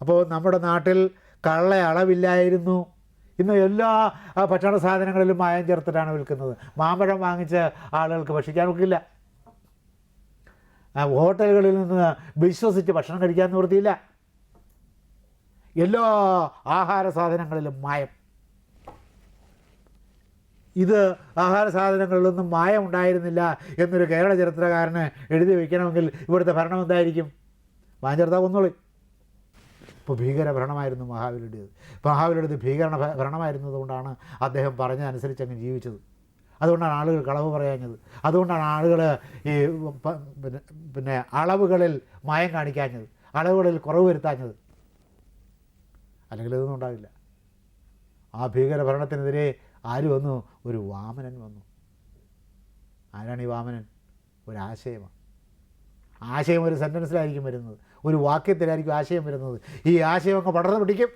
അപ്പോൾ നമ്മുടെ നാട്ടിൽ കള്ള അളവില്ലായിരുന്നു. ഇന്ന് എല്ലാ ഭക്ഷണ സാധനങ്ങളിലും മായം ചേർത്തിട്ടാണ് വിൽക്കുന്നത്. മാമ്പഴം വാങ്ങിച്ച ആളുകൾക്ക് ഭക്ഷിക്കാൻ ഒക്കില്ല. ഹോട്ടലുകളിൽ നിന്ന് വിശ്വസിച്ച് ഭക്ഷണം കഴിക്കാൻ നിവൃത്തിയില്ല. എല്ലാ ആഹാര സാധനങ്ങളിലും മായം. ഇത് ആഹാര സാധനങ്ങളിലൊന്നും മായം ഉണ്ടായിരുന്നില്ല എന്നൊരു കേരള ചരിത്രകാരന് എഴുതി വയ്ക്കണമെങ്കിൽ ഇവിടുത്തെ ഭരണം എന്തായിരിക്കും? വാഞ്ചർത്താ കൊന്നോളി. ഇപ്പോൾ ഭീകര ഭരണമായിരുന്നു മഹാബലിയുടേത് മഹാബലിയുടേത് ഭീകര ഭ- ഭരണമായിരുന്നതുകൊണ്ടാണ് അദ്ദേഹം പറഞ്ഞതനുസരിച്ച് അങ്ങ് ജീവിച്ചത്. അതുകൊണ്ടാണ് ആളുകൾ കളവ് പറയാഞ്ഞത്. അതുകൊണ്ടാണ് ആളുകൾ ഈ പിന്നെ പിന്നെ അളവുകളിൽ മായം കാണിക്കാഞ്ഞത്. അളവുകളിൽ കുറവ് വരുത്താഞ്ഞത്. അല്ലെങ്കിൽ ഇതൊന്നും ഉണ്ടാവില്ല. ആ ഭീകര ഭരണത്തിനെതിരെ ആര് വന്നു? ഒരു വാമനൻ വന്നു. ആരാണ് ഈ വാമനൻ? ഒരാശയമാണ്. ആശയം ഒരു സെന്റൻസിലായിരിക്കും വരുന്നത്. ഒരു വാക്യത്തിലായിരിക്കും ആശയം വരുന്നത്. ഈ ആശയം അങ്ങ് പടർന്ന് പിടിക്കും.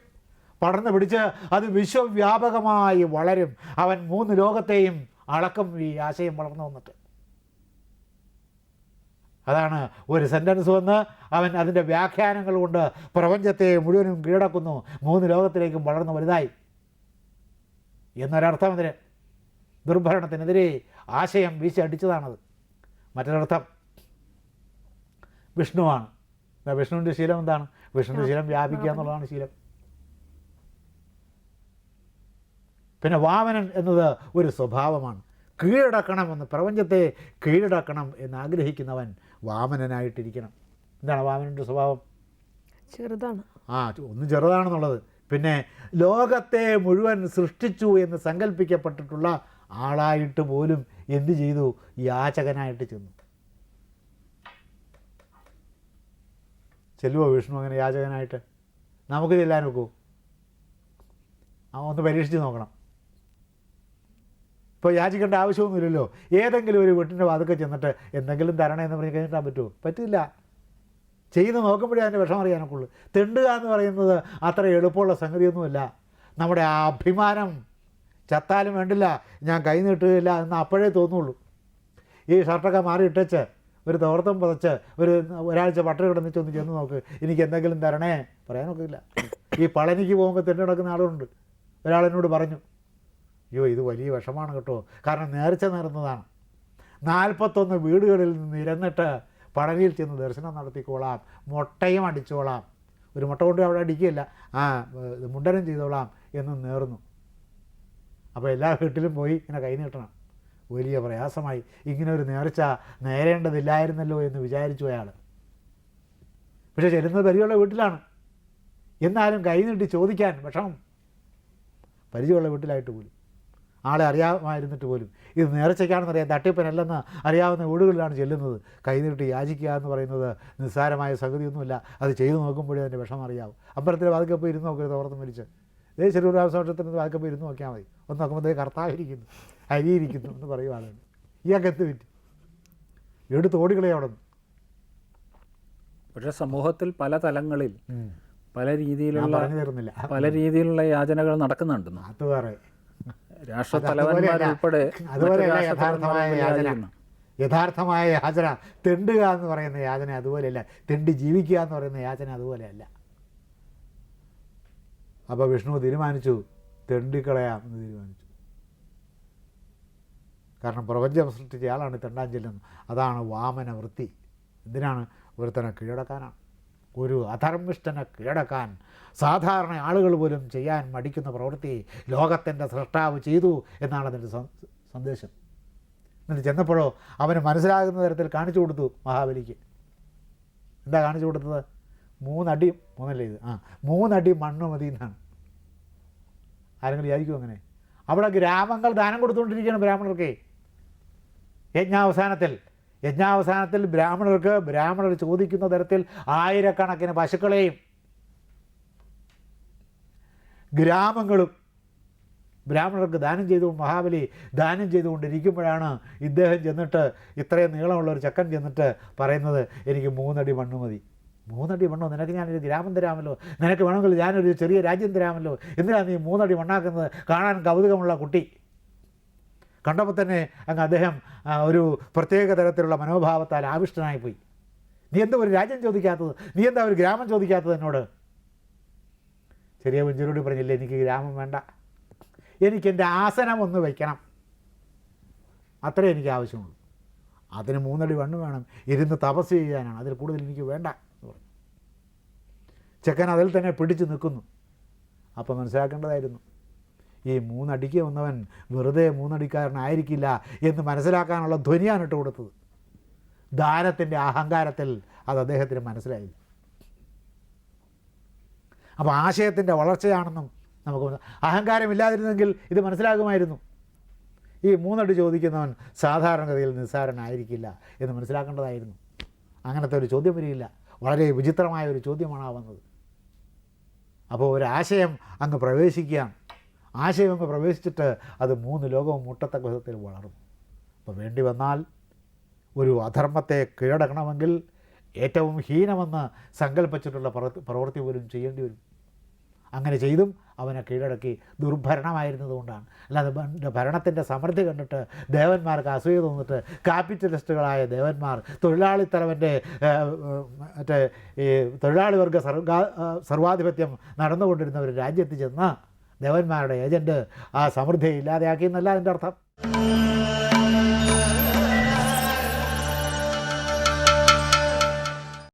പടർന്ന് പിടിച്ച് അത് വിശ്വവ്യാപകമായി വളരും. അവൻ മൂന്ന് ലോകത്തെയും അളക്കും ഈ ആശയം വളർന്നു വന്നിട്ട്. അതാണ് ഒരു സെന്റൻസ് വന്ന് അവൻ അതിന്റെ വ്യാഖ്യാനങ്ങൾ കൊണ്ട് പ്രപഞ്ചത്തെ മുഴുവനും കീഴടക്കുന്നു. മൂന്ന് ലോകത്തിലേക്കും വളർന്നു വലുതായി. എന്നൊരർത്ഥം അതിന്. ദുർഭരണത്തിനെതിരെ ആശയം വീശി അടിച്ചതാണത്. മറ്റൊരർത്ഥം. വിഷ്ണുവാണ്. വിഷ്ണുവിന്റെ ശീലം എന്താണ്? വിഷ്ണുവിന്റെ ശീലം വ്യാപിക്കുക എന്നുള്ളതാണ് ശീലം. പിന്നെ വാമനൻ എന്നത് ഒരു സ്വഭാവമാണ്. കീഴടക്കണമെന്ന് പ്രപഞ്ചത്തെ കീഴടക്കണം എന്ന് ആഗ്രഹിക്കുന്നവൻ വാമനനായിട്ടിരിക്കണം. എന്താണ് വാമനന്റെ സ്വഭാവം? ചെറുതാണ്. ആ ഒന്ന് ചെറുതാണെന്നുള്ളത്. പിന്നെ ലോകത്തെ മുഴുവൻ സൃഷ്ടിച്ചു എന്ന് സങ്കല്പിക്കപ്പെട്ടിട്ടുള്ള ആളായിട്ട് പോലും എന്ത് ചെയ്തു? യാചകനായിട്ട് ചെന്നു. ചെല്ലുവോ വിഷ്ണു അങ്ങനെ യാചകനായിട്ട്? നമുക്ക് ചെല്ലാൻ നോക്കൂ. ആ ഒന്ന് പരീക്ഷിച്ച് നോക്കണം. ഇപ്പോൾ യാചിക്കേണ്ട ആവശ്യമൊന്നുമില്ലല്ലോ. ഏതെങ്കിലും ഒരു വീട്ടിന്റെ വാതുക്കെ ചെന്നിട്ട് എന്തെങ്കിലും തരണം എന്ന് പറഞ്ഞ് കഴിഞ്ഞിട്ടാൻ പറ്റുമോ പറ്റില്ല. ചെയ്ത് നോക്കുമ്പോഴേ അതിന്റെ വിഷം അറിയാനൊക്കുള്ളൂ. തെണ്ടുക എന്ന് പറയുന്നത് അത്ര എളുപ്പമുള്ള സംഗതിയൊന്നുമല്ല. നമ്മുടെ ആ അഭിമാനം. ചത്താലും വേണ്ടില്ല. ഞാൻ കൈ നീട്ടുകയില്ല എന്ന് അപ്പോഴേ തോന്നുള്ളൂ. ഈ ഷർട്ടൊക്കെ മാറി ഇട്ടച്ച് ഒരു തോർത്തം പുതച്ച് ഒരു ഒരാഴ്ച പട്ടറി കിടന്നിട്ട് ഒന്ന് ചെന്ന് നോക്ക്. എനിക്ക് എന്തെങ്കിലും തരണേ? പറയാനൊക്കില്ല. ഈ പളനിക്ക് പോകുമ്പോൾ തെറ്റി നടക്കുന്ന ആളുണ്ട് ഒരാളെന്നോട് പറഞ്ഞു അയ്യോ ഇത് വലിയ വിഷമാണ് കേട്ടോ. കാരണം നേർച്ച നേർന്നതാണ്. നാൽപ്പത്തൊന്ന് വീടുകളിൽ നിന്ന് ഇരന്നിട്ട് പഴനിയിൽ ചെന്ന് ദർശനം നടത്തിക്കോളാം. മുട്ടയും അടിച്ചോളാം. ഒരു മുട്ട കൊണ്ട് അവിടെ അടിക്കുകയില്ല. ആ മുണ്ടനം ചെയ്തോളാം എന്ന് നേർന്നു. അപ്പോൾ എല്ലാ വീട്ടിലും പോയി ഇങ്ങനെ കൈ നീട്ടണം. വലിയ പ്രയാസമായി. ഇങ്ങനെ ഒരു നേർച്ച നേരേണ്ടതില്ലായിരുന്നല്ലോ എന്ന് വിചാരിച്ചു അയാൾ. പക്ഷേ ചെല്ലുന്നത് പരിചയമുള്ള വീട്ടിലാണ്. എന്നാലും കൈ നീട്ടി ചോദിക്കാൻ വിഷമം. പരിചയമുള്ള വീട്ടിലായിട്ട് പോലും. ആളെ അറിയാമായിരുന്നിട്ട് പോലും. ഇത് നേർച്ചയ്ക്കാണെന്നറിയാം തട്ടിപ്പനല്ലെന്ന് അറിയാവുന്ന വീടുകളിലാണ് ചെല്ലുന്നത്. കൈനീട്ടി യാചിക്കുക എന്ന് പറയുന്നത് നിസ്സാരമായ സംഗതിയൊന്നുമില്ല. അത് ചെയ്തു നോക്കുമ്പോഴേ അതിന്റെ വിഷമം അറിയാവും. അമ്പലത്തിൽ വാതിക്കെ പോയി ഇരുന്ന് നോക്കരുത് ഓർത്ത് മരിച്ച് ഇതേ ചെറുപുര സംവത്സരത്തിന് വാതിക്കെ പോയി ഇരുന്ന് നോക്കിയാൽ മതി. ഒന്ന് നോക്കുമ്പോൾ കർത്താവിരിക്കുന്നു അരിയിരിക്കുന്നു എന്ന് പറയും ആളുകൾ. ഇയാൾക്ക് എത്ത് വിറ്റ്. എടുത്ത് ഓടിക്കളെ അവിടെ പക്ഷെ സമൂഹത്തിൽ പല തലങ്ങളിൽ പല രീതിയിലുള്ള പല രീതിയിലുള്ള യാചനകൾ നടക്കുന്നുണ്ടെന്ന് അത് രാഷ്ട്ര തലവന്മാരുൾപ്പെടെ യഥാർത്ഥമായ യാചന. യഥാർത്ഥമായ യാചന. തെണ്ടുക എന്ന് പറയുന്ന യാചന അതുപോലെയല്ല. തെണ്ടി ജീവിക്കുക എന്ന് പറയുന്ന യാചന അതുപോലെയല്ല. അപ്പോൾ വിഷ്ണു തീരുമാനിച്ചു തെണ്ടിക്കളയാം എന്ന് തീരുമാനിച്ചു. കാരണം പ്രപഞ്ചം സൃഷ്ടിച്ച ആളാണ് തെണ്ടാൻ ചെല്ലുന്നത് അതാണ് വാമന വൃത്തി എന്തിനാണ് ഒരുത്തനെ കീഴടക്കാനാണ്. ഒരു അധർമ്മിഷ്ഠനെ കീഴടക്കാൻ സാധാരണ ആളുകൾ പോലും ചെയ്യാൻ മടിക്കുന്ന പ്രവൃത്തി ലോകത്തിന്റെ സൃഷ്ടാവ് ചെയ്തു എന്നാണ് അതിന്റെ സന്ദേശം. എന്നിട്ട് ചെന്നപ്പോഴോ അവന് മനസ്സിലാകുന്ന തരത്തിൽ കാണിച്ചു കൊടുത്തു മഹാബലിക്ക്. എന്താ കാണിച്ചു കൊടുത്തത്? മൂന്നടി മൂന്നല്ലേ ഇത്? ആ മൂന്നടി മണ്ണ് മതി എന്നാണ്. ആരെങ്കിലും വിചാരിക്കും അങ്ങനെ? അവിടെ ഗ്രാമങ്ങൾ ദാനം കൊടുത്തുകൊണ്ടിരിക്കുകയാണ് ബ്രാഹ്മണർക്ക്. യജ്ഞാവസാനത്തിൽ യജ്ഞാവസാനത്തിൽ ബ്രാഹ്മണർക്ക് ബ്രാഹ്മണർ ചോദിക്കുന്ന തരത്തിൽ ആയിരക്കണക്കിന് പശുക്കളെയും ഗ്രാമങ്ങളും ബ്രാഹ്മണർക്ക് ദാനം ചെയ്തു മഹാബലി ദാനം ചെയ്തുകൊണ്ടിരിക്കുമ്പോഴാണ് ഇദ്ദേഹം ചെന്നിട്ട് ഇത്രയും നീളമുള്ള ഒരു ചക്കൻ ചെന്നിട്ട് പറയുന്നത് എനിക്ക് മൂന്നടി മണ്ണ് മതി. മൂന്നടി മണ്ണോ? നിനക്ക് ഞാനൊരു ഗ്രാമം തരാമല്ലോ. നിനക്ക് വേണമെങ്കിൽ ഞാനൊരു ചെറിയ രാജ്യം തരാമല്ലോ. എന്തിനാണ് നീ മൂന്നടി മണ്ണാക്കുന്നത്? കാണാൻ കൗതുകമുള്ള കുട്ടി. കണ്ടപ്പോൾ തന്നെ അങ്ങ് അദ്ദേഹം ഒരു പ്രത്യേക തരത്തിലുള്ള മനോഭാവത്താൽ ആവിഷ്ടനായി പോയി നീ എന്താ ഒരു രാജ്യം ചോദിക്കാത്തത്? നീ എന്താ ഒരു ഗ്രാമം ചോദിക്കാത്തത് എന്നോട്? ചെറിയ പുഞ്ചിരോട് പറഞ്ഞില്ലേ എനിക്ക് ഗ്രാമം വേണ്ട. എനിക്കെന്റെ ആസനം ഒന്ന് വയ്ക്കണം. അത്രേ എനിക്ക് ആവശ്യമുള്ളൂ. അതിന് മൂന്നടി വണ്ണു വേണം. ഇരുന്ന് തപസ് ചെയ്യാനാണ്. അതിൽ കൂടുതൽ എനിക്ക് വേണ്ട. എന്ന് പറഞ്ഞു. ചെക്കൻ അതിൽ തന്നെ പിടിച്ചു നിൽക്കുന്നു. അപ്പോൾ മനസ്സിലാക്കേണ്ടതായിരുന്നു. ഈ മൂന്നടിക്ക് വന്നവൻ വെറുതെ മൂന്നടിക്കാരനായിരിക്കില്ല എന്ന് മനസ്സിലാക്കാനുള്ള ധ്വനിയാണ് ഇട്ട് കൊടുത്തത്. ദാനത്തിന്റെ അഹങ്കാരത്തിൽ അത് അദ്ദേഹത്തിന് മനസ്സിലായില്ല. അപ്പോൾ ആശയത്തിന്റെ വളർച്ചയാണെന്നും നമുക്ക് അഹങ്കാരമില്ലാതിരുന്നെങ്കിൽ ഇത് മനസ്സിലാകുമായിരുന്നു. ഈ മൂന്നടി ചോദിക്കുന്നവൻ സാധാരണഗതിയിൽ നിസ്സാരനായിരിക്കില്ല എന്ന് മനസ്സിലാക്കേണ്ടതായിരുന്നു. അങ്ങനത്തെ ഒരു ചോദ്യം വരികയില്ല. വളരെ വിചിത്രമായ ഒരു ചോദ്യമാണ് ആ വന്നത്. അപ്പോൾ ഒരാശയം അങ്ങ് പ്രവേശിക്കുകയാണ്. ആശയം പ്രവേശിച്ചിട്ട് അത് മൂന്ന് ലോകവും മുട്ടത്തക്ക വിധത്തിൽ വളർന്നു അപ്പോൾ വേണ്ടി വന്നാൽ ഒരു അധർമ്മത്തെ കീഴടക്കണമെങ്കിൽ ഏറ്റവും ഹീനമെന്ന് സങ്കല്പിച്ചിട്ടുള്ള പ്രവൃത്തി പോലും ചെയ്യേണ്ടി വരും. അങ്ങനെ ചെയ്തും അവനെ കീഴടക്കി ദുർഭരണമായിരുന്നതുകൊണ്ടാണ്. അല്ലാതെ ഭരണത്തിന്റെ സമൃദ്ധി കണ്ടിട്ട് ദേവന്മാർക്ക് അസൂയ തോന്നിട്ട് ക്യാപിറ്റലിസ്റ്റുകളായ ദേവന്മാർ തൊഴിലാളിത്തലവന്റെ മറ്റേ ഈ തൊഴിലാളി വർഗ സർഗാ സർവാധിപത്യം നടന്നുകൊണ്ടിരുന്ന ഒരു രാജ്യത്ത് ചെന്ന് ദേവന്മാരുടെ ഏജന്റ് ആ സമൃദ്ധിയെ ഇല്ലാതെയാക്കി എന്നല്ല അതിന്റെ അർത്ഥം.